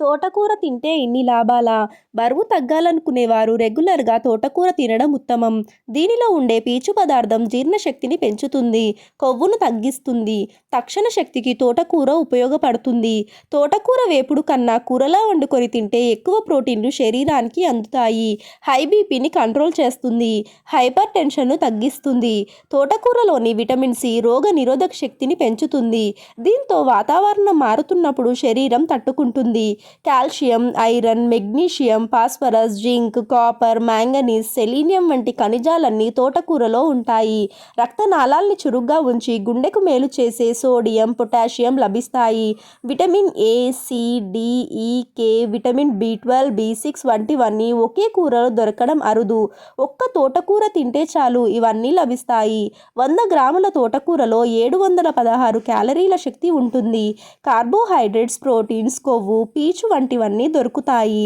తోటకూర తింటే ఇన్ని లాభాలా? బరువు తగ్గాలనుకునేవారు రెగ్యులర్గా తోటకూర తినడం ఉత్తమం. దీనిలో ఉండే పీచు పదార్థం జీర్ణశక్తిని పెంచుతుంది కొవ్వును తగ్గిస్తుంది తక్షణ శక్తికి తోటకూర ఉపయోగపడుతుంది. తోటకూర వేపుడు కన్నా కూరలా వండుకొని తింటే ఎక్కువ ప్రోటీన్లు శరీరానికి అందుతాయి. హై బీపీని కంట్రోల్ చేస్తుంది హైపర్ టెన్షన్ను తగ్గిస్తుంది. తోటకూరలోని విటమిన్ సి రోగ నిరోధక శక్తిని పెంచుతుంది. దీంతో వాతావరణం మారుతున్నప్పుడు శరీరం తట్టుకుంటుంది. Calcium iron magnesium phosphorus zinc copper manganese selenium వంటి ఖనిజాలన్నీ తోటకూరలో ఉంటాయి. రక్తనాళాల్ని చురుగ్గా ఉంచి గుండెకు మేలు చేసే సోడియం పొటాషియం లభిస్తాయి. Vitamin A C D E K vitamin B twelve B six వంటివన్నీ ఒకే కూరలో దొరకడం అరుదు. ఒక్క తోటకూర తింటే చాలు ఇవన్నీ లభిస్తాయి. వంద గ్రాముల తోటకూరలో ఏడు వందల పదహారు క్యాలరీల శక్తి ఉంటుంది. కార్బోహైడ్రేట్స్ ప్రోటీన్స్ కొవ్వు పీచు వంటివన్నీ దొరుకుతాయి.